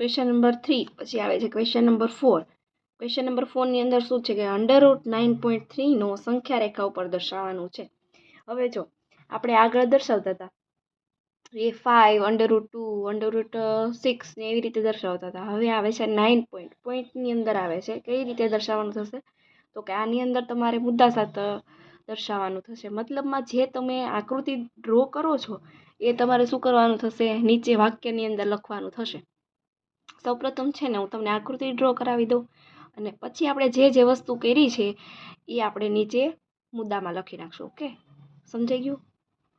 Question number three પછી આવે છે question number four question number ફોરની અંદર શું છે કે અંડર રૂટ નાઇન પોઈન્ટ થ્રીનો સંખ્યા રેખા ઉપર દર્શાવવાનું છે. હવે જો, આપણે આગળ દર્શાવતા હતા. એ five under root two under root six ને એવી રીતે દર્શાવતા હતા. હવે આવે છે નાઇન પોઈન્ટ પોઈન્ટની અંદર આવે છે. કઈ રીતે દર્શાવવાનું થશે? તો કે આની અંદર તમારે મુદ્દા સાથે દર્શાવવાનું થશે. મતલબમાં જે તમે આકૃતિ ડ્રો કરો છો, એ તમારે શું કરવાનું થશે? નીચે વાક્યની અંદર લખવાનું થશે. સૌપ્રથમ છે ને, હું તમને આકૃતિ ડ્રો કરાવી દઉં. અને પછી આપણે જે જે વસ્તુ કરી છે, એ આપણે નીચે મુદ્દામાં લખી નાખશું, ઓકે? સમજાઈ ગયું?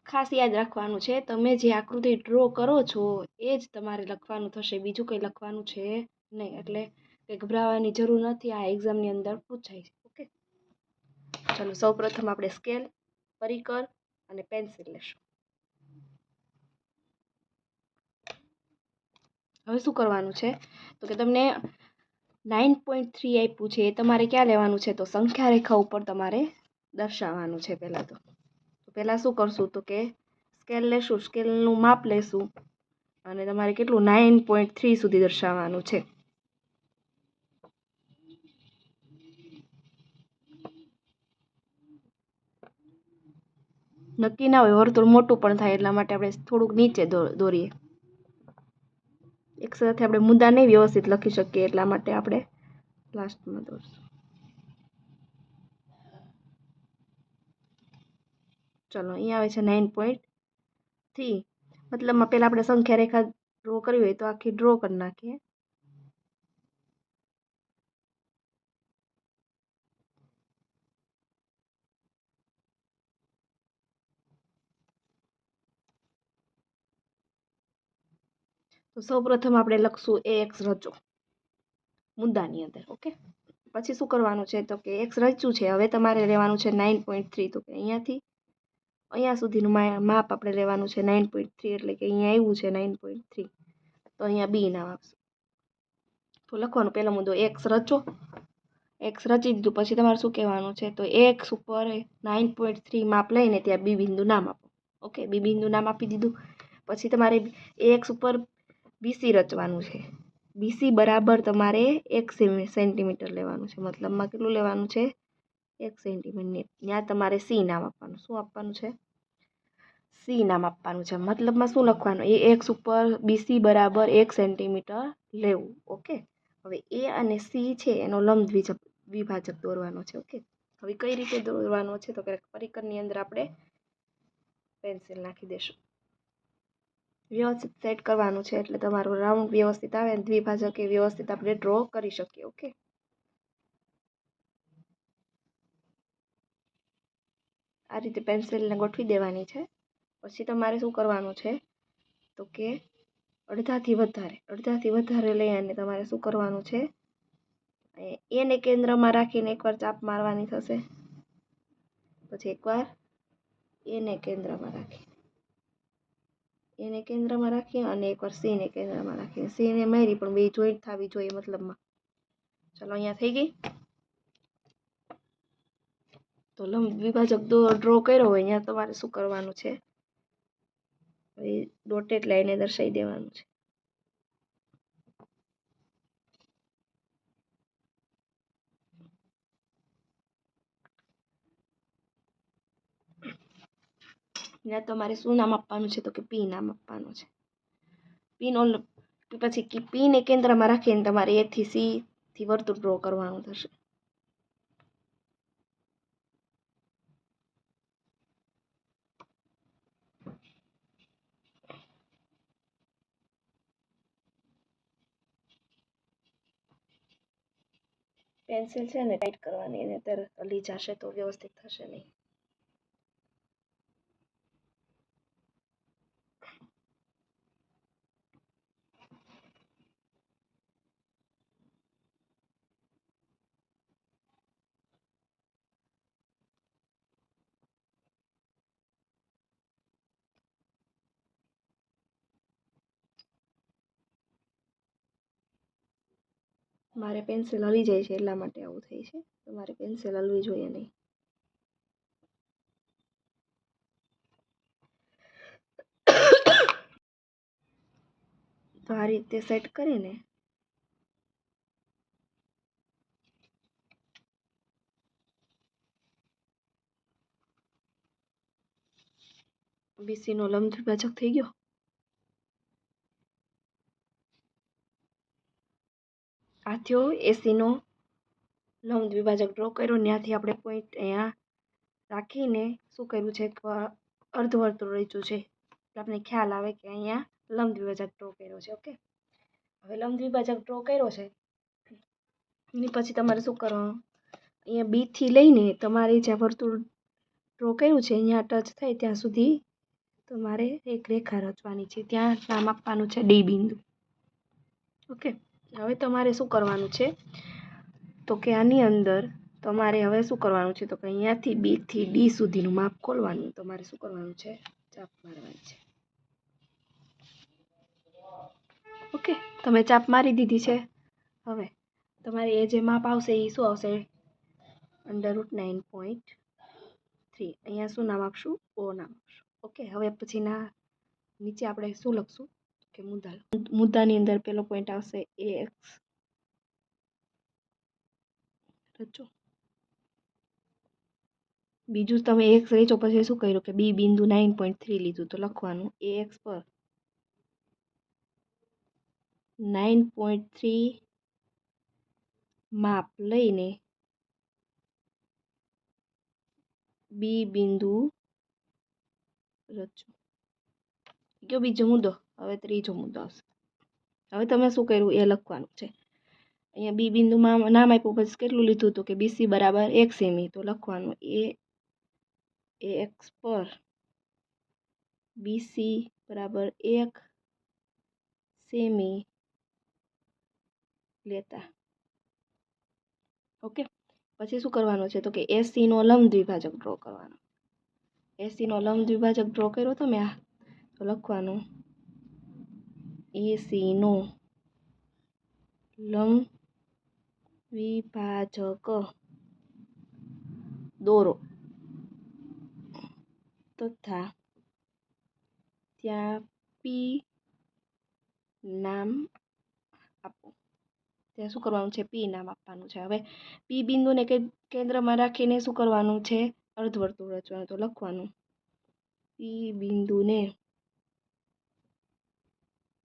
ખાસ યાદ રાખવાનું છે, તમે જે આકૃતિ ડ્રો કરો છો, એ જ તમારે લખવાનું થશે. બીજું કંઈ લખવાનું છે નહીં, એટલે કંઈ ગભરાવાની જરૂર નથી, આ એક્ઝામની અંદર પૂછાય છે, ઓકે? ચલો, સૌપ્રથમ આપણે સ્કેલ પરિકર અને પેન્સિલ લેશું. હવે શું કરવાનું છે? તો કે તમને નાઇન પોઈન્ટ થ્રી આપ્યું છે, એ તમારે ક્યાં લેવાનું છે? તો સંખ્યા રેખા ઉપર તમારે દર્શાવવાનું છે પહેલાં તો. પહેલાં શું કરશું? તો કે સ્કેલ લેશું સ્કેલનું માપ લેશું અને તમારે કેટલું? નાઇન પોઈન્ટ થ્રી સુધી દર્શાવવાનું છે. નક્કી ના હોય વર્તુળ મોટું પણ થાય, એટલા માટે આપણે થોડુંક નીચે દોરીએ એક સાથે આપણે મુદ્દા નહીં વ્યવસ્થિત લખી શકીએ એટલા માટે આપણે લાસ્ટમાં દોરશું. ચલો, અહીં આવે છે નાઇન પોઈન્ટ થ્રી મતલબમાં પહેલાં આપણે સંખ્યા રેખા ડ્રો કરવી હોય તો આખી ડ્રો કરી નાખીએ. તો સૌપ્રથમ આપણે લખશું એ એક્સ રચો, મુદ્દાની અંદર, ઓકે? પછી શું કરવાનું છે? તો કે એક્સ રચ્યું છે, હવે તમારે લેવાનું છે નાઇન પોઈન્ટ થ્રી, તો કે અહીંયાથી, અહીંયા સુધીનું માપ આપણે લેવાનું છે નાઇન પોઈન્ટ થ્રી, એટલે કે અહીંયા આવ્યું છે નાઇન પોઈન્ટ થ્રી. તો અહીંયા બી નામ આપશું. તો લખવાનું પહેલો મુદ્દો, એક્સ રચો. એક્સ રચી દીધું, પછી તમારે શું કહેવાનું છે? તો એક્સ ઉપર નાઇન પોઈન્ટ થ્રી માપ લઈને ત્યાં બી બિંદુ નામ આપો, ઓકે? બી બિંદુ નામ આપી દીધું. પછી તમારે એક્સ ઉપર બીસી રચવાનું છે. બીસી બરાબર તમારે એક સેન્ટીમીટર લેવાનું છે. મતલબમાં કેટલું લેવાનું છે? એક સેન્ટીમીટર. ત્યાં તમારે સી નામ આપવાનું. શું આપવાનું છે? સી નામ આપવાનું છે. મતલબમાં શું લખવાનું? એ એક્સ ઉપર બીસી બરાબર એક સેન્ટીમીટર લેવું. ઓકે? હવે એ અને સી છે, એનો લંબ દ્વિજક વિભાજક દોરવાનો છે. ઓકે? હવે કઈ રીતે દોરવાનો છે? તો ક્યારેક પરિકરની અંદર આપણે પેન્સિલ નાખી દેશું. વ્યવસ્થિત સેટ કરવાનું છે એટલે તમારું રાઉન્ડ વ્યવસ્થિત આવે અને દ્વિભાજક એ વ્યવસ્થિત આપણે ડ્રો કરી શકીએ ઓકે આ રીતે પેન્સિલને ગોઠવી દેવાની છે. પછી તમારે શું કરવાનું છે? તો કે અડધાથી વધારે અડધાથી વધારે લઈ અને તમારે શું કરવાનું છે? એને કેન્દ્રમાં રાખીને એકવાર ચાપ મારવાની થશે. પછી એકવાર એને કેન્દ્રમાં રાખી એને કેન્દ્રમાં રાખીએ અને એકવાર સીને કેન્દ્રમાં રાખીએ. સીને મારી પણ બે જોઈન્ટ થવી જોઈએ મતલબમાં. ચલો, અહીંયા થઈ ગઈ. તો લંબ વિભાજક ડ્રો કર્યો હોય, અહીંયા તમારે શું કરવાનું છે? ડોટેડ લાઈને દર્શાવી દેવાનું છે. ત્યાં તમારે શું નામ આપવાનું છે તો કે પી નામ આપવાનું છે પીનો પછી પીને કેન્દ્રમાં રાખીને તમારે એથી સી થી વર્તુળ ડ્રો કરવાનું થશે પેન્સિલ છે ને ટાઈટ કરવાની એને તરત હલી જશે તો વ્યવસ્થિત થશે નહીં મારે પેન્સિલ હલી જાય છે એટલા માટે આવું થાય છે. તો મારે પેન્સિલ હલવી જોઈએ નહીં. તો આ રીતે સેટ કરીને બીસીનો લંબચોટ બાજક થઈ ગયો. આ થયો. એસીનો લંબ દ્વિભાજક ડ્રો કર્યો. ત્યાંથી આપણે પોઈન્ટ અહીંયા રાખીને શું કર્યું છે અર્ધવર્તુળ રચ્યું છે. આપણે ખ્યાલ આવે કે અહીંયા લંબ દ્વિભાજક ડ્રો કર્યો છે. ઓકે? હવે લંબ દ્વિભાજક ડ્રો કર્યો છે. એની પછી તમારે શું કરવાનું? અહીંયા બીથી લઈને તમારે જ્યાં વર્તુળ ડ્રો કર્યું છે, અહીંયા ટચ થાય ત્યાં સુધી તમારે એક રેખા રચવાની છે. ત્યાં નામ આપવાનું છે ડી બિંદુ. ઓકે? હવે તમારે શું કરવાનું છે? તો કે આની અંદર તમારે હવે શું કરવાનું છે? તો કે અહીંયાથી બીથી ડી સુધીનું માપ ખોલવાનું, તમારે શું કરવાનું છે? ચાપ મારવાની છે. ઓકે તમે ચાપ મારી દીધી છે. હવે તમારે એ જે માપ આવશે એ શું આવશે? અંડર નાઇન પોઈન્ટ થ્રી અહીંયા શું નામ આપશું? ઓ નામ આપશું. ઓકે હવે પછીના નીચે આપણે શું લખશું? કે મુદ્દા મુદ્દાની અંદર પેલો પોઈન્ટ આવશે એ એક્સ રચો બીજું તમે એક્સ રેચો પછી શું કર્યું કે બી બિંદુ નાઇન પોઈન્ટ થ્રી લીધું તો લખવાનું એ એક્સ પર નાઇન પોઈન્ટ થ્રી માપ લઈને બી બિંદુ રચો કયો બીજો મુદ્દો. હવે ત્રીજો મુદ્દો આવશે. હવે તમે શું કર્યું? એ લખવાનું છે. અહીંયા બી બિંદુમાં નામ આપ્યું, પછી કેટલું લીધું હતું કે બીસી બરાબર એક સેમી. તો લખવાનું એ એ એક્સ પર બીસી બરાબર એક સેમી લેતા. ઓકે? પછી શું કરવાનું છે? તો કે એસીનો લંબ દ્વિભાજક ડ્રો કરવાનો. એસીનો લંબ દ્વિભાજક ડ્રો કર્યો તમે આ? તો લખવાનું એસીનો લંબ વિભાજક દોરો તથા ત્યાં પી નામ આપો ત્યાં શું કરવાનું છે પી નામ આપવાનું છે હવે પી બિંદુને કેન્દ્રમાં રાખીને શું કરવાનું છે અર્ધવર્તુળ રચવાનું તો લખવાનું પી બિંદુને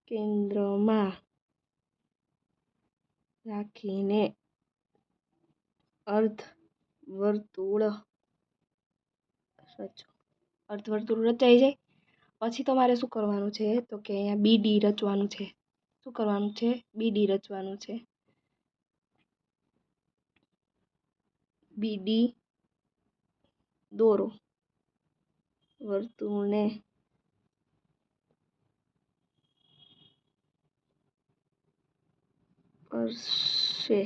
કેન્દ્રમાં રાખીને અર્થ વર્તુળ રચો. અર્ધવર્તુળ રચાઈ જાય. પછી તમારે શું કરવાનું છે? તો કે અહીંયા બીડી રચવાનું છે. શું કરવાનું છે? બીડી રચવાનું છે. બીડી દોરો. વર્તુળને સ્પર્શે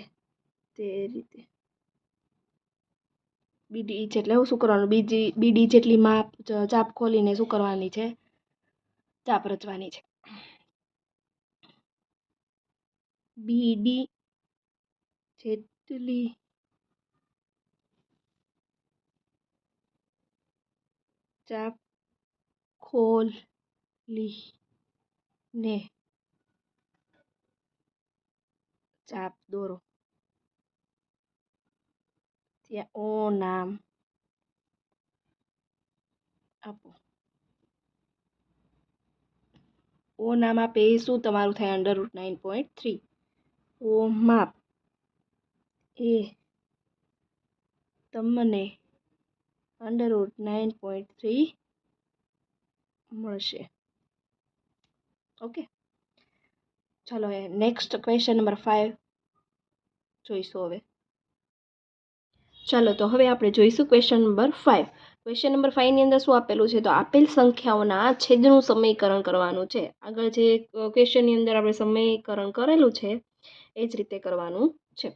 તે રીતે. બીડી જેટલે શું કરવાનું? બીજી, બીડી જેટલી માપ ચાપ ખોલીને શું કરવાની છે? ચાપ રચવાની છે. બીડી જેટલી ચાપ ખોલીને ચાપ દોરો ત્યાં ઓ નામ આપો ઓ નામ આપે એ શું તમારું થાય under root nine point three ઓ માપ એ તમને under root nine point three મળશે ઓકે ચાલો નેક્સ્ટ ક્વેશ્ચન નંબર ફાઇવ જોઈશું હવે. ચાલો તો હવે આપણે જોઈશું question number five question number ફાઇવની અંદર શું આપેલું છે? તો આપેલ સંખ્યાઓના છેદનું સમીકરણ કરવાનું છે. આગળ જે ક્વેશ્ચનની અંદર આપણે સમયકરણ કરેલું છે, એ જ રીતે કરવાનું છે.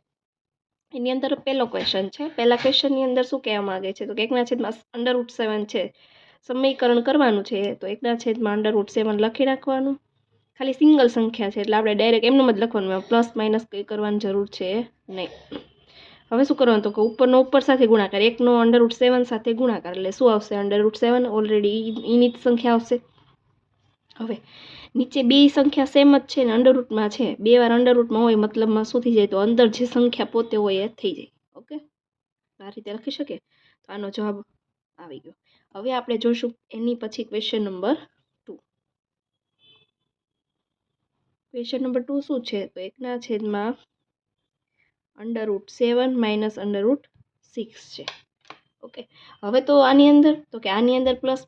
એની અંદર પહેલો ક્વેશ્ચન છે. પહેલા ક્વેશ્ચનની અંદર શું કહેવા માંગે છે? તો કે એકના છેદમાં અંડર રૂટ સેવન છે. સમયકરણ કરવાનું છે તો એકના છેદમાં અંડર રૂટ સેવન લખી નાખવાનું. ખાલી સિંગલ સંખ્યા છે એટલે આપણે ડાયરેક્ટ એમનું જ લખવાનું પ્લસ માઇનસ કંઈ કરવાની જરૂર છે નહીં. હવે શું કરવાનું? તો કે ઉપરનો ઉપર સાથે ગુણાકાર. એકનો અંડર રૂટ સેવન સાથે ગુણાકાર. એટલે શું આવશે? અંડર રૂટ સેવન ઓલરેડી એની જ સંખ્યા આવશે. હવે નીચે બે સંખ્યા સેમ જ છે ને અંડર રૂટમાં છે. બે વાર અંડર રૂટમાં હોય મતલબમાં શું થઈ જાય? તો અંદર જે સંખ્યા પોતે હોય એ થઈ જાય. ઓકે? આ રીતે લખી શકે તો આનો જવાબ આવી ગયો. હવે આપણે જોઈશું એની પછી question number two question number two શું છે? તો એકના છેદમાં under root seven minus under root six છે. ઓકે હવે તો આની અંદર, તો કે આની અંદર પ્લસ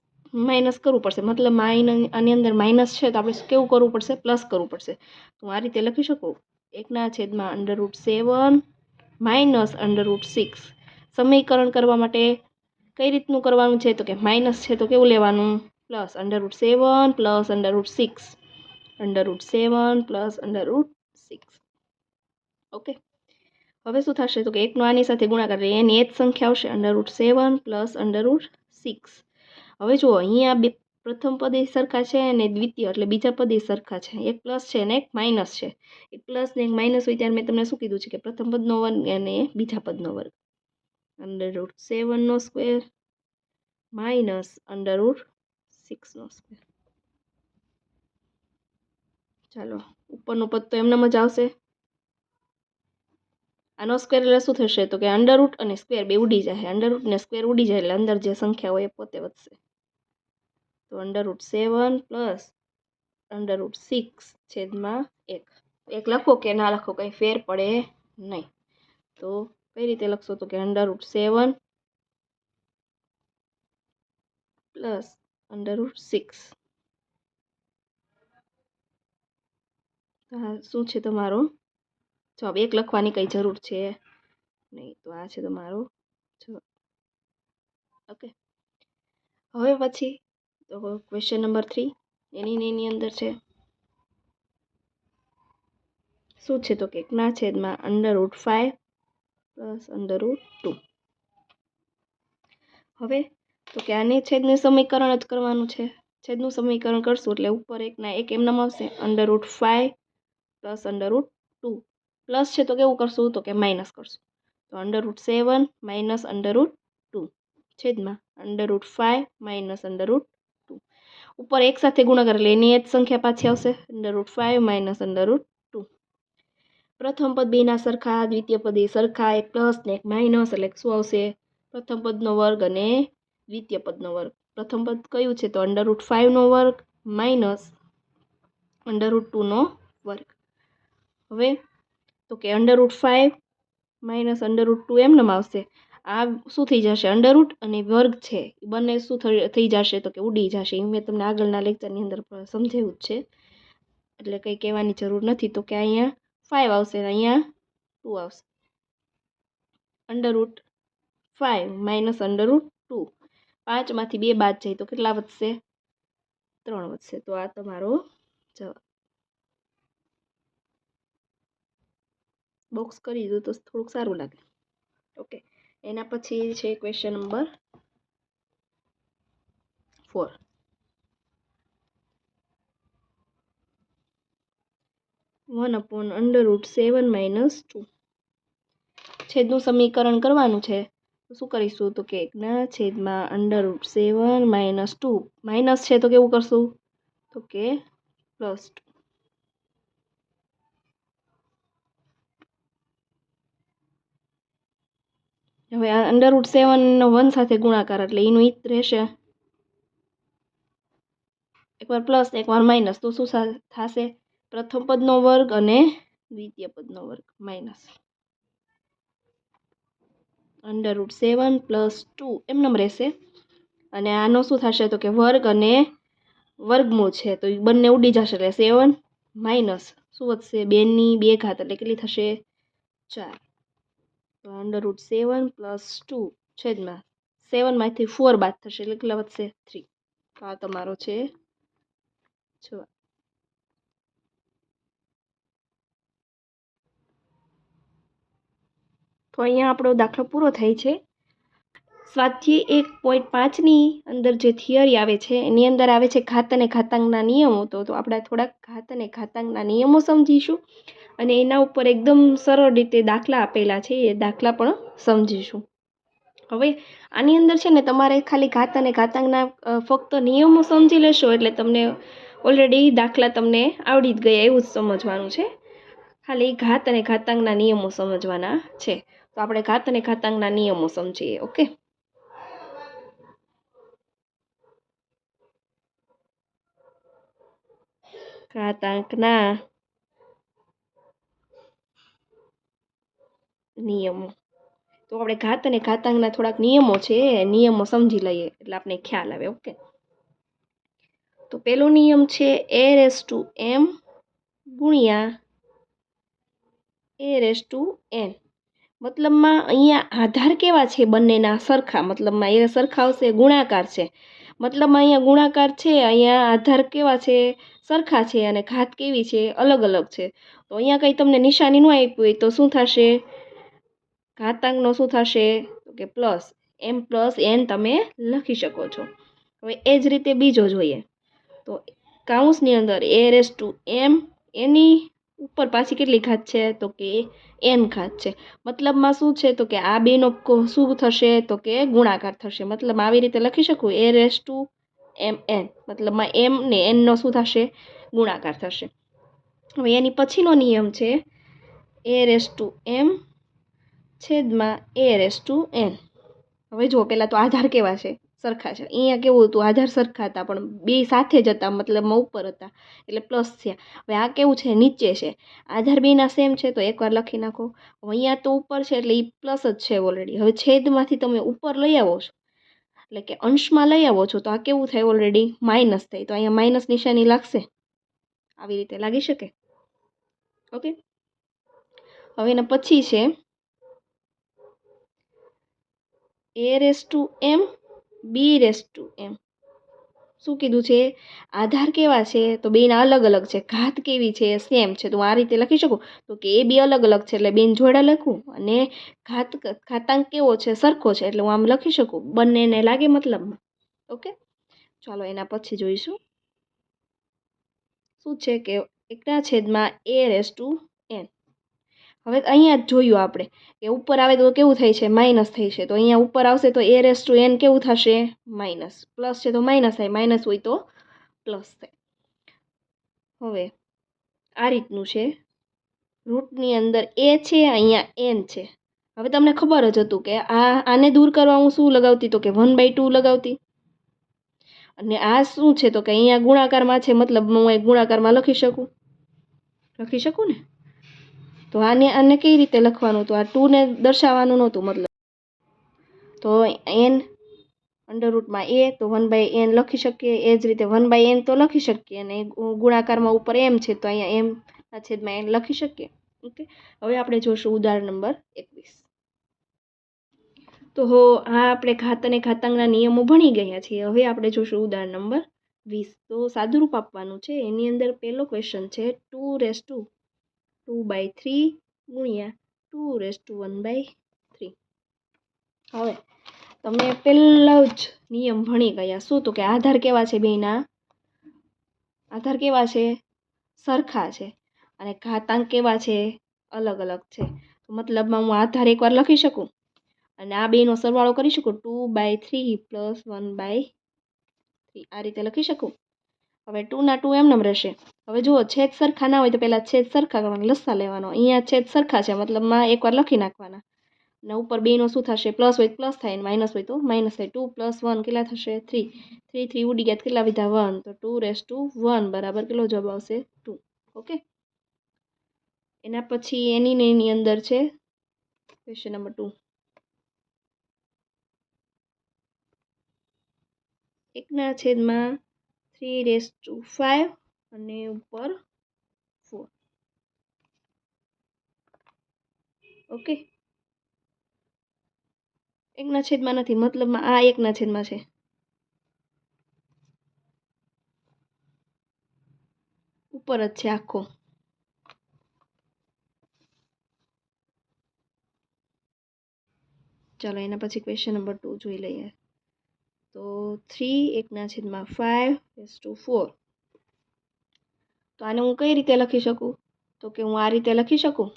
માઇનસ કરવું પડશે. મતલબ માઇન આની અંદર માઇનસ છે, તો આપણે કેવું કરવું પડશે? પ્લસ કરવું પડશે. તો આ રીતે લખી શકું? એકના છેદમાં under root seven minus under root six સમીકરણ કરવા માટે કઈ રીતનું કરવાનું છે? તો કે માઇનસ છે, તો કેવું લેવાનું? Plus under root seven plus under root six under root seven plus under root six okay હવે શું થશે? તો કે એકનો આની સાથે ગુણાકાર એટલે એની એ જ સંખ્યા આવશે under root seven plus under root six હવે જુઓ, અહીંયા બે પ્રથમ પદે સરખા છે અને દ્વિતીય, એટલે બીજા પદે સરખા છે. એક પ્લસ છે અને એક માઇનસ છે. એક પ્લસ ને એક માઇનસ હોય ત્યારે મેં તમને શું કીધું છે કે પ્રથમ પદનો વર્ગ અને બીજા પદનો વર્ગ. અંડર રૂટ સેવનનો સ્ક્વેર માઇનસ અંડર રૂટ સિક્સનો સ્ક્વેર ચાલો, ઉપરનું પદ તો એમને જ આવશે. આનો સ્ક્વેર એટલે શું થશે? તો કે અંડર રૂટ અને સ્ક્વેર બે ઉડી જાય. અંડર રૂટ ને સ્ક્વેર ઉડી જાય એટલે અંદર જે સંખ્યા હોય એ પોતે વધશે. તો under root seven plus under root six છેદમાં એક. એક લખો કે ના લખો કંઈ ફેર પડે નહીં. તો કઈ રીતે લખશો? તો કે under root seven plus under root six શું છે તમારો? જવાબ એક લખવાની કંઈ જરૂર છે? નહીં, તો આ છે તમારો ઓકે હવે પછી, તો ક્વેશ્ચન નંબર થ્રી એની એની અંદર છે. શું છે તો કે ના છેદમાં under root five plus under root two હવે, તો કે આને છેદનું સમીકરણ જ કરવાનું છે. છેદનું સમીકરણ કરશું એટલે ઉપર એકના એક એમનામ આવશે. Under root five plus under root two plus છે તો કેવું કરશું? તો કે માઇનસ કરશું. તો under root seven minus under root two છેદમાં under root five minus under root two ઉપર એક સાથે ગુણાકાર એટલે એની એ જ સંખ્યા પાછી આવશે. Under root five minus under root two પ્રથમ પદ બેના સરખા, દ્વિતીય પદ એ સરખા, એક પ્લસ ને એક માઇનસ એટલે શું આવશે? પ્રથમ પદનો વર્ગ અને દ્વિતીય પદનો વર્ગ. પ્રથમ પદ કયું છે? તો અંડર રૂટ ફાઇવનો વર્ગ માઇનસ અંડર રૂટ ટુનો વર્ગ. હવે તો કે under root five minus under root two એમનેમ આવશે. આ શું થઈ જશે? અંડરરૂટ અને વર્ગ છે. બંને શું થઈ જશે? તો કે ઉડી જશે. એ મેં તમને આગળના લેક્ચરની અંદર સમજાવ્યું જ છે. એટલે કંઈ કહેવાની જરૂર નથી. તો કે અહીંયા ફાઇવ આવશે અને અહીંયા ટુ આવશે. Under root five minus under root two પાંચમાંથી બે બાદ જાય તો કેટલા વધશે? ત્રણ વધશે. તો આ તમારો જવાબ. બોક્સ કરી દો તો થોડુંક સારું લાગે. ઓકે એના પછી છે question number four one upon under root seven minus two છેદનું સમીકરણ કરવાનું છે. તો શું કરીશું? તો કે એકના છેદમાં under root seven minus two minus છે તો કેવું કરશું? તો કે પ્લસ ટુ હવે આ અંડરવુડ સેવનનો વન સાથે ગુણાકાર એટલે એનું ઈ રહેશે. એકવાર પ્લસ એકવાર માઇનસ તો શું થશે? પ્રથમ પદનો વર્ગ અને દ્વિતીય પદનો વર્ગ minus under seven plus two એમનેમ રહેશે. અને આનો શું થશે? તો કે વર્ગ અને વર્ગમૂળ છે, તો એ બંને ઉડી જશે એટલે સેવન માઇનસ શું વધશે? બેની બે ઘાત એટલે કેટલી થશે? ચાર. તો under root seven plus two છેદમાં સેવનમાંથી ફોર બાદ થશે એટલે કેટલા વધશે? થ્રી તો આ તમારો છે જવાબ. તો અહીંયા આપણો દાખલો પૂરો થાય છે. સ્વાધ્યાય એક પોઈન્ટ પાંચની અંદર જે થિયરી આવે છે, એની અંદર આવે છે ઘાત અને ઘાતાંકના નિયમો. તો તો આપણે થોડાક ઘાત અને ઘાતાંકના નિયમો સમજીશું અને એના ઉપર એકદમ સરળ રીતે દાખલા આપેલા છે, એ દાખલા પણ સમજીશું. હવે આની અંદર છે ને તમારે ખાલી ઘાત અને ઘાતાંકના ફક્ત નિયમો સમજી લેશો એટલે તમને ઓલરેડી દાખલા તમને આવડી જ ગયા એવું જ સમજવાનું છે. ખાલી ઘાત અને ઘાતાંકના નિયમો સમજવાના છે. તો આપણે ઘાત અને ઘાતાંકના નિયમો સમજીએ, ઓકે? ઘાતાંકના નિયમો. તો આપણે ઘાત અને ઘાતાંકના થોડાક નિયમો છે, એ નિયમો સમજી લઈએ, એટલે આપણે ખ્યાલ આવે, ઓકે? તો પેલો નિયમ છે એ રેસ ટુ એમ ગુણ્યા એ રેસ ટુ એન મતલબમાં અહીંયા આધાર કેવા છે બંનેના સરખા? મતલબમાં એ સરખા આવશે, ગુણાકાર છે. મતલબમાં અહીંયા ગુણાકાર છે, અહીંયા આધાર કેવા છે? સરખા છે અને ઘાત કેવી છે અલગ અલગ છે. તો અહીંયા કંઈ તમને નિશાની ન આપી હોય તો શું થશે? ઘાતાંકનો શું થશે? તો કે પ્લસ, એમ પ્લસ એન તમે લખી શકો છો. હવે એ જ રીતે બીજો જોઈએ. તો કાઉન્સની અંદર એ રેસ ટુ એમ, એની ઉપર પાછી કેટલી ઘાત છે? તો કે એન ઘાત છે. મતલબમાં શું છે? તો કે આ બેનો શું થશે? તો કે ગુણાકાર થશે. મતલબ આવી રીતે લખી શકું? A raise to m, n, મતલબમાં એમ ને એનનો શું થશે? ગુણાકાર થશે. હવે એની પછીનો નિયમ છે એ રેસ ટુ એમ છેદમાં એ રેસ ટુ એન. હવે જુઓ, પહેલાં તો આધાર કેવા છે? સરખા છે. અહીંયા કેવું હતું? આધાર સરખા હતા, પણ બે સાથે જ હતા, મતલબમાં ઉપર હતા. એટલે પ્લસ થયા. હવે આ કેવું છે? નીચે છે. આધાર બેના સેમ છે, તો એકવાર લખી નાખો. અહીંયા તો ઉપર છે, એટલે એ પ્લસ જ છે ઓલરેડી. હવે છેદમાંથી તમે ઉપર લઈ આવો છો એટલે કે અંશમાં લઈ આવો છો તો આ કેવું થાય ઓલરેડી માઇનસ થાય. તો અહીંયા માઇનસ નિશાની લાગશે. આવી રીતે લાગી શકે? ઓકે હવે એના પછી છે. A raise to m b raise to m શું કીધું છે? આધાર કેવા છે? તો બેના અલગ અલગ છે. ઘાત કેવી છે? સેમ છે. તો હું આ રીતે લખી શકું? તો કે એ બી અલગ અલગ છે. એટલે બેન જોડા લખું અને ઘાત ઘાતાંક કેવો છે? સરખો છે. એટલે હું આમ લખી શકું. બંનેને લાગે મતલબમાં. ઓકે? ચાલો એના પછી જોઈશું. શું છે કે એકના છેદમાં એ રેસ ટુ હવે અહીંયા જ જોયું આપણે કે ઉપર આવે તો કેવું થાય છે? માઇનસ થઈ છે. તો અહીંયા ઉપર આવશે તો એ રેસ ટુ એન કેવું થશે? માઇનસ. પ્લસ છે તો માઇનસ થાય. માઇનસ હોય તો પ્લસ થાય. હવે આ રીતનું છે. રૂટની અંદર એ છે, અહીંયા એન છે. હવે તમને ખબર જ હતું કે આ આને દૂર કરવા હું શું લગાવતી? તો કે વન બાય ટુ લગાવતી. અને આ શું છે? તો કે અહીંયા ગુણાકારમાં છે. મતલબ હું એ ગુણાકારમાં લખી શકું? લખી શકું ને? તો આને આને કઈ રીતે લખવાનું તો આ ટુને દર્શાવવાનું નહોતું મતલબ. તો એન અંડર રૂટમાં એ, તો વન બાય એન લખી શકીએ. એ જ રીતે વન બાય એન તો લખી શકીએ અને ગુણાકારમાં ઉપર એમ છે, તો અહીંયા એમ ના છેદમાં એન લખી શકીએ. ઓકે? હવે આપણે જોશું ઉદાહરણ નંબર એકવીસ. તો હો, આ આપણે ઘાત અને ઘાતાંકના નિયમો ભણી ગયા છીએ. હવે આપણે જોશું ઉદાહરણ નંબર વીસ. તો સાદુરૂપ આપવાનું છે. એની અંદર પહેલો ક્વેશ્ચન છે, two raise to two by three ગુણ્યા two raise to one by three હવે તમે પહેલાં જ નિયમ ભણી ગયા. શું તો કે આધાર કેવા છે બેના આધાર કેવા છે? સરખા છે. અને ઘાતાંક કેવા છે? અલગ અલગ છે. મતલબમાં હું આધાર એકવાર લખી શકું? અને આ બેનો સરવાળો કરી શકું? Two by three plus one by three આ રીતે લખી શકું? હવે ટુના ટુ એમનેમ રહેશે. હવે જુઓ, છેદ સરખા ના હોય તો પહેલાં છેદ સરખા કરવાના લસ્સા લેવાનો. અહીંયા છેદ સરખા છે મતલબમાં એકવાર લખી નાખવાના. અને ઉપર બેનો શું થશે? પ્લસ હોય પ્લસ થાય અને માઇનસ હોય તો માઇનસ થાય. ટુ પ્લસ વન કેટલા થશે? થ્રી થ્રી થ્રી ઉડી ગયા કેટલા વિધા? વન તો ટુ રેસ ટુ વન બરાબર? કેટલો જવાબ આવશે? Two okay? એના પછી એની ને એની અંદર છે ક્વેશ્ચન નંબર ટુ એકના છેદમાં થ્રી રેસ ટુ ફાઇવ અને ઉપર ફોર ઓકે એકના છેદમાં નથી, મતલબમાં આ એકના છેદમાં છે. ઉપર જ છે આખો. ચાલો એના પછી ક્વેશ્ચન નંબર ટુ જોઈ લઈએ. તો થ્રી એકના છેદમાં ફાઇવ એસ ટુ ફોર તો આને હું કઈ રીતે લખી શકું? તો કે હું આ રીતે લખી શકું?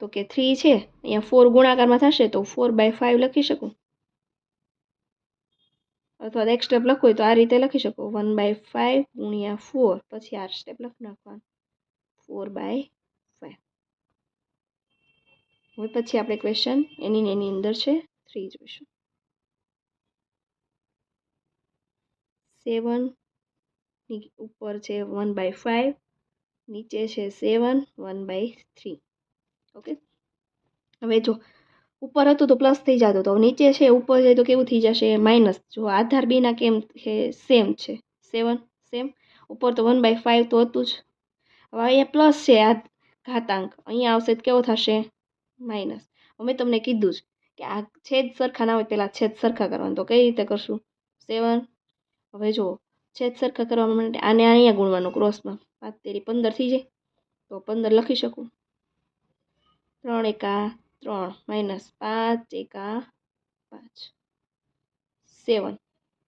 તો કે થ્રી છે, અહીંયા ફોર ગુણાકારમાં થશે તો ફોર બાય ફાઇવ લખી શકું? અથવા એક સ્ટેપ લખવું હોય તો આ રીતે લખી શકો? વન બાય ફાઇવ ગુણ્યા ફોર પછી આ સ્ટેપ લખી નાખવાનું. ફોર બાય ફાઇવ હવે પછી આપણે ક્વેશ્ચન એની એની અંદર છે થ્રી જોઈશું. સેવન ઉપર છે વન બાય ફાઇવ નીચે છે seven, one by three. Okay? હવે જો, ઉપર હતું તો પ્લસ થઈ જતું. તો નીચે છે, ઉપર જાય તો કેવું થઈ જશે? માઇનસ જો આધાર બીના કેમ છે, સેમ છે. Seven, same. ઉપર તો વન બાય ફાઇવ તો હતું જ. હવે અહીંયા પ્લસ છે, આ ઘાતાંક. અહીંયા આવશે તો કેવો થશે? માઇનસ અમે તમને કીધું જ કે આ છેદ સરખા ના હોય પહેલાં છેદ સરખા કરવાનું. તો કઈ રીતે કરશું? સેવન હવે જુઓ, છેદ સરખા કરવા માટે આને અહીંયા ગુણવાનું ક્રોસમાં પાંચ તેરી પંદર થઈ જાય, તો પંદર લખી શકું. ત્રણ એકા ત્રણ માઇનસ પાંચ એકા પાંચ. સેવન.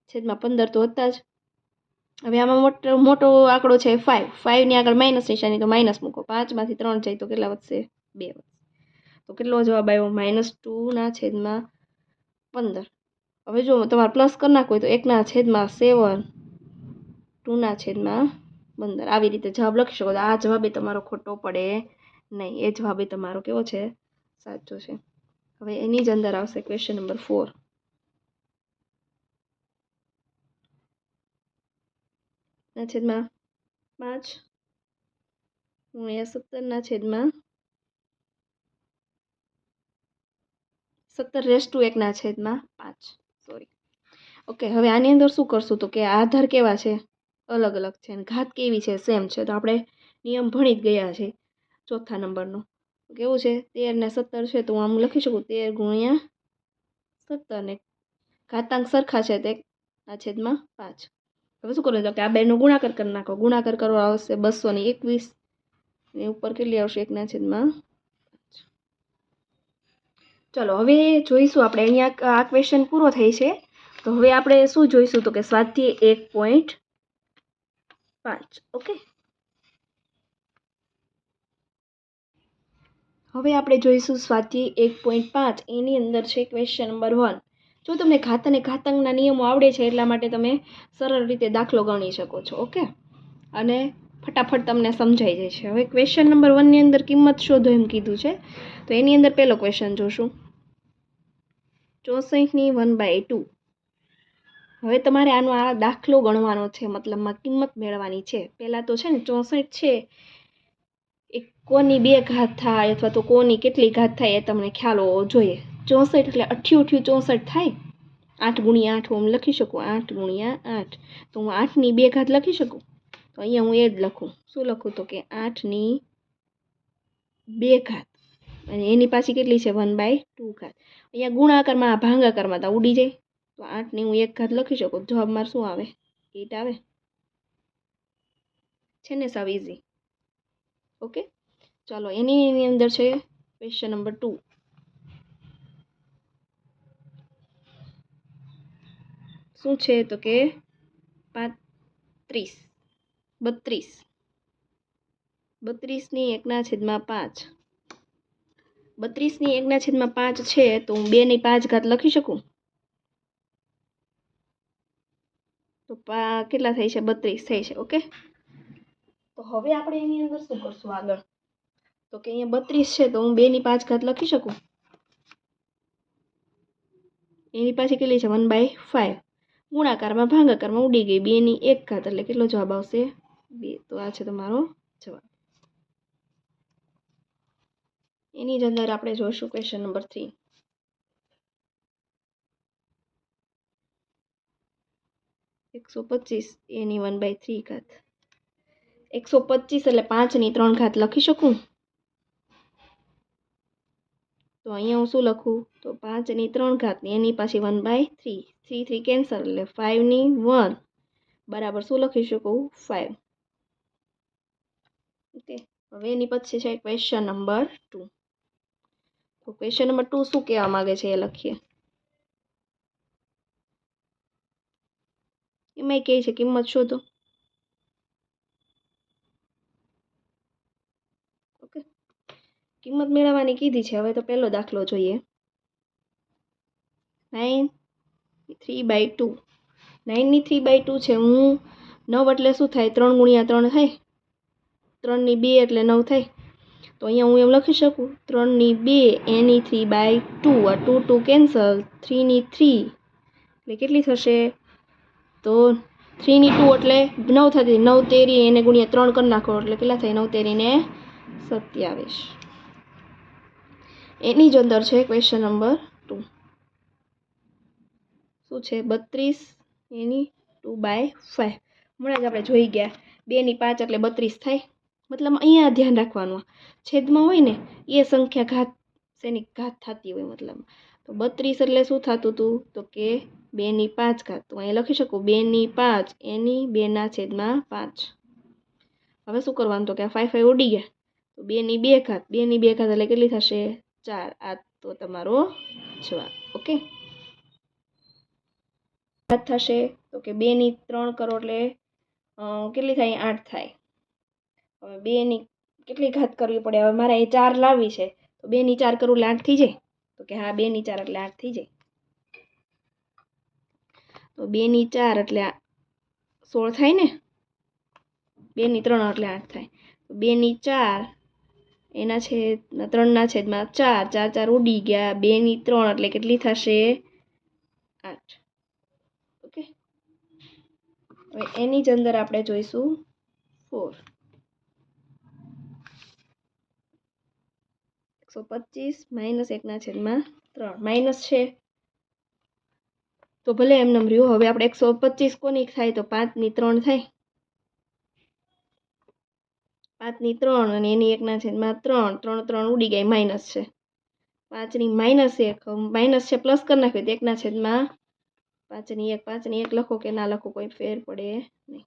છેદમાં પંદર તો હતા જ. હવે આમાં મોટો મોટો આંકડો છે ફાઇવ ફાઇવની આગળ માઇનસ નિશાની તો માઇનસ મૂકો. પાંચમાંથી ત્રણ જાય તો કેટલા વધશે? બે વધશે. તો કેટલો જવાબ આવ્યો? માઇનસ ટુના છેદમાં પંદર. હવે જો તમારે પ્લસ કરી નાખવું હોય તો એકના છેદમાં સેવન ટુના છેદમાં પંદર. આવી રીતે જવાબ લખી શકો આ જવાબ એ તમારો ખોટો પડે નહીં. એ જવાબ એ તમારો કેવો છે? સાચો છે. હવે એની જ અંદર આવશે ક્વેશ્ચન નંબર ફોર ના છેદમાં પાંચ. ગુણ્યા સત્તરના છેદમાં સત્તર રેસ ટુ એકના છેદમાં પાંચ. ઓકે, હવે આની અંદર શું કરશું તો કે આધાર કેવા છે? અલગ અલગ છે અને ઘાત કેવી છે? સેમ છે. તો આપણે નિયમ ભણી જ ગયા છે ચોથા નંબરનો. કેવું છે? તેર ને સત્તર છે તો હું આમ લખી શકું? તેર ગુણ્યા સત્તર ને ઘાતાંક સરખા છે તે આ છેદમાં પાંચ. હવે શું કરવું? તો કે આ બેનો ગુણાકાર કરી નાખો. ગુણાકાર કરવા આવશે બસો ને એકવીસ ને ઉપર કેટલી આવશે? એકના છેદમાં ચલો, હવે જોઈશું આપણે. અહીંયા આ ક્વેશ્ચન પૂરો થઈ છે. તો હવે આપણે શું જોઈશું તો કે સ્વાધ્યાય એક પોઈન્ટ પાંચ ઓકે હવે આપણે જોઈશું સ્વાધ્યાય એક પોઈન્ટ પાંચ, એની અંદર છે ક્વેશ્ચન નંબર વન જો તમને ઘાત અને ઘાતાંકના નિયમો આવડે છે એટલા માટે તમે સરળ રીતે દાખલો ગણી શકો છો ઓકે અને ફટાફટ તમને સમજાઈ જાય છે હવે ક્વેશ્ચન નંબર વનની અંદર કિંમત શોધો એમ કીધું છે. તો એની અંદર પહેલો ક્વેશ્ચન જોશું. ચોસઠની વન બાય ટુ હવે તમારે આનો આ દાખલો ગણવાનો છે, મતલબમાં કિંમત મેળવવાની છે. પહેલાં તો છે ને ચોસઠ છે, એ કોની બે ઘાત થાય અથવા તો કોની કેટલી ઘાત થાય એ તમને ખ્યાલ હોવો જોઈએ. ચોસઠ એટલે અઠ્યું અઠ્યું ચોસઠ થાય? આઠ ગુણ્યા આઠ હું લખી શકું? આઠ ગુણ્યા આઠ. તો હું આઠની બે ઘાત લખી શકું? તો અહીંયા હું એ જ લખું. શું લખું તો કે આઠની બે ઘાત. અને એની પાછી કેટલી છે? વન બાય ટુ ઘાત. અહીંયા ગુણાકારમાં ભાંગાકારમાં તો ઉડી જાય. તો આઠની હું એક ઘાત લખી શકું. જવાબ મારે શું આવે? એટ આવે? છે ને સાવ ઇઝી ઓકે ચાલો એની અંદર છે ક્વેશ્ચન નંબર ટુ શું છે તો કે પાંત્રીસ. બત્રીસ. બત્રીસની એકના છેદમાં પાંચ. બત્રીસની એકના છેદમાં પાંચ છે તો હું બેની પાંચ ઘાત લખી શકું? કેટલા થાય છે? બત્રીસ થાય છે, ઓકે? તો હવે આપણે એની અંદર શું કરશું આગળ? તો કે અહીંયા બત્રીસ છે, તો હું બેની પાંચ ઘાત લખી શકું? એની પાછી કેટલી છે? વન બાય ફાઇવ ગુણાકારમાં, ભાંગાકારમાં ઉડી ગઈ. બેની એક ઘાત, એટલે કેટલો જવાબ આવશે? બે. તો આ છે તમારો જવાબ. એની જ અંદર આપણે જોઈશું ક્વેશ્ચન નંબર થ્રી એકસો પચીસ, એની વન બાય થ્રી ઘાત. એકસો પચીસ એટલે પાંચની ત્રણ ઘાત લખી શકું? તો અહીંયા હું શું લખું? તો પાંચની ત્રણ ઘાતની એની પાછી one by three three three cancel એટલે ફાઇવની વન બરાબર શું લખી શકું? ફાઇવ ઓકે હવે એની પછી છે ક્વેશ્ચન નંબર ટુ તો ક્વેશ્ચન નંબર ટુ શું કહેવા માગે છે એ લખીએ? એમાં કહે છે, કિંમત શોધો. ઓકે. કિંમત મેળવવાની કીધી છે, હવે તો પહેલો દાખલો જોઈએ. નાઇન થ્રી બાય ટુ નાઇનની થ્રી બાય ટુ છે, હું નવ એટલે શું થાય? ત્રણ ગુણ્યા ત્રણ થાય. ત્રણની બે એટલે નવ થાય. તો અહીંયા હું એમ લખી શકું ત્રણની બે એની થ્રી બાય ટુ આ ટુ ટુ કેન્સલ થ્રીની થ્રી એટલે કેટલી થશે? તો થ્રીની ટુ એટલે નવ થતી નવ તેરી એને ગુણ્યા ત્રણ કરી નાખો એટલે કેટલા થાય? નવ તેરીને સત્યાવીસ. એની જ અંદર છે ક્વેશ્ચન નંબર ટુ શું છે? બત્રીસ એની ટુ બાય ફાઈવ હમણાં જ આપણે જોઈ ગયા. બેની પાંચ એટલે બત્રીસ થાય. મતલબ અહીંયા ધ્યાન રાખવાનું. છેદમાં હોય ને, એ સંખ્યા ઘાત, શેની ઘાત થતી હોય મતલબ. તો બત્રીસ એટલે શું થતું હતું? તો કે બેની પાંચ ઘાત. તો અહીંયા લખી શકું, બેની પાંચ, એની બેના છેદમાં પાંચ. હવે શું કરવાનું? તો કે આ ફાઈવ ફાઈવ ઉડી ગયા. તો બેની બે ઘાત. બેની બે ઘાત એટલે કેટલી થશે? ચાર. આ તો તમારો જવાબ. ઓકે? થશે. તો કે બેની ત્રણ કરો એટલે કેટલી થાય? આઠ થાય. હવે બેની કેટલી ઘાત કરવી પડે? હવે મારે એ ચાર લાવવી છે. તો બેની ચાર કરું એટલે આઠ થઈ જાય? તો કે હા, બેની ચાર એટલે આઠ થઈ જાય. તો બેની ચાર એટલે સોળ થાય ને? બેની ત્રણ એટલે આઠ થાય. તો બેની ચાર, એના છેદ, ત્રણના છેદમાં ચાર ચાર ચાર ઉડી ગયા. બેની ત્રણ એટલે કેટલી થશે? આઠ. ઓકે? હવે એની જ અંદર આપણે જોઈશું ફોર. એકસો પચીસ માઇનસ એકના છેદમાં ત્રણ. માઇનસ છે? તો ભલે એમ નમ રહ્યું, હવે આપણે એકસો પચીસ કોની થાય તો પાંચની ત્રણ થાય. પાંચની ત્રણ અને એની એકના છેદમાં ત્રણ ત્રણ ત્રણ ઉડી ગઈ, માઇનસ છે. પાંચની માઇનસ એક માઇનસ છે પ્લસ કરી નાખ્યું એકના છેદમાં પાંચની એક પાંચની એક લખો કે ના લખો કોઈ ફેર પડે નહીં.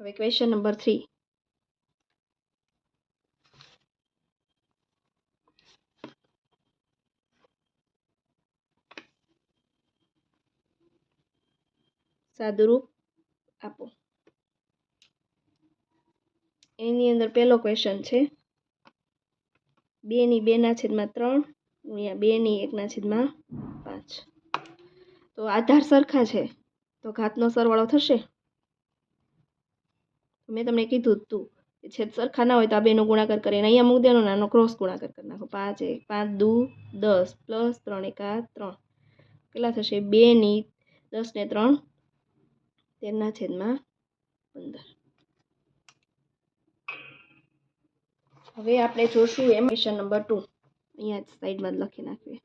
હવે ક્વેશ્ચન નંબર થ્રી સાદુરૂપ આપો. એની અંદર પહેલો ક્વેશ્ચન છે. બેની બેના છેદમાં ત્રણ ગુણ્યા બેની એકના છેદમાં પાંચ. તો આધાર સરખા છે. તો ઘાતનો સરવાળો થશે. મેં તમને કીધું તું કે છેદ સરખા ના હોય તો આ બેનો ગુણાકાર કરીને અહીંયા મૂકી દેવાનો નાનો ક્રોસ ગુણાકાર કરી નાખો. પાંચ એક, પાંચ દુ, દસ પ્લસ ત્રણ એકા ત્રણ. કેટલા થશે? બેની દસ ને ત્રણ તેરના છેદમાં પંદર. હવે આપણે જોશું એમ ક્વેશ્ચન નંબર ટુ અહીંયા સાઈડમાં લખી નાખીએ.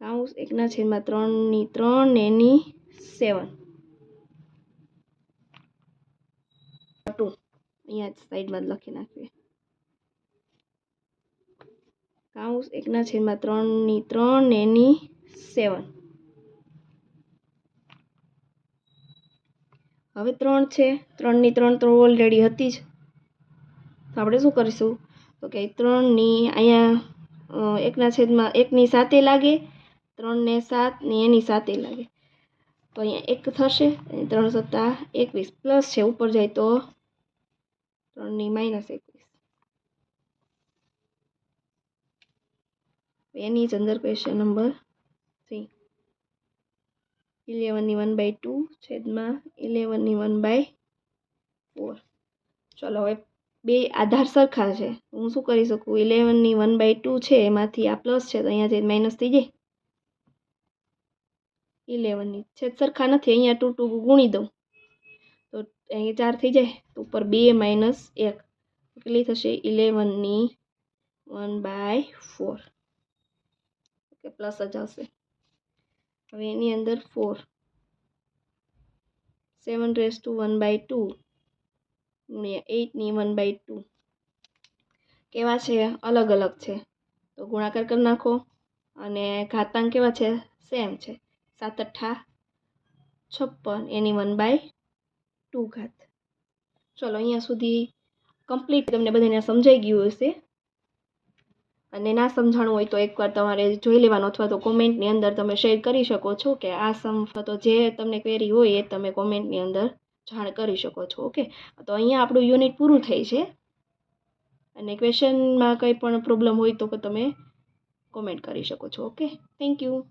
કાઉસ એકના છેદમાં ત્રણ ને એની સેવન ટુ અહીંયા સાઈડમાં લખી નાખીએ. કાઉસ એકના છેદમાં ત્રણ ને એની સેવન હવે ત્રણ છે. ત્રણની ત્રણ તો ઓલરેડી હતી જ. તો આપણે શું કરીશું? તો કે ત્રણની અહીંયા એકના છેદમાં એકની સાતે લાગે, ત્રણને સાત ને એની સાતે લાગે. તો અહીંયા એક થશે ત્રણ સત્તા એકવીસ. પ્લસ છે, ઉપર જાય તો ત્રણની માઇનસ એકવીસ. એની જ અંદર ક્વેશ્ચન નંબર ઇલેવનની વન બાય ટુ છેદમાં ઇલેવનની વન બાય ફોર ચલો હવે બે આધાર સરખા છે. હું શું કરી શકું? ઇલેવનની વન બાય ટુ છે, એમાંથી આ પ્લસ છે, તો અહીંયા જે માઇનસ થઈ જાય. ઇલેવનની છેદ સરખા નથી, અહીંયા ટુ ટુ ગુણી દઉં. તો અહીંયા ચાર થઈ જાય, તો ઉપર બે માઇનસ એક. કેટલી થશે? ઇલેવનની one by four okay plus જ આવશે. હવે એની અંદર four seven raise to one by two ગુણ્યા એઇટની વન બાય ટુ કેવા છે? અલગ અલગ છે. તો ગુણાકાર કરી નાખો. અને ઘાતાંક કેવા છે? સેમ છે. સાત અઠ્ઠા છપ્પન. એની વન બાય ટુ ઘાત. ચલો, અહીંયા સુધી કમ્પ્લીટ તમને બધાને સમજાઈ ગયું હશે. અને ના સમજાણું હોય તો એકવાર તમારે જોઈ લેવાનું અથવા તો કોમેન્ટની અંદર તમે શેર કરી શકો છો કે આ સમ તો જે તમને ક્વેરી હોય એ તમે કોમેન્ટની અંદર જાણ કરી શકો છો, ઓકે? તો અહીંયા આપણું યુનિટ પૂરું થઈ છે. અને ક્વેશ્ચનમાં કંઈ પણ પ્રોબ્લેમ હોય તો તમે કોમેન્ટ કરી શકો છો, ઓકે? Thank you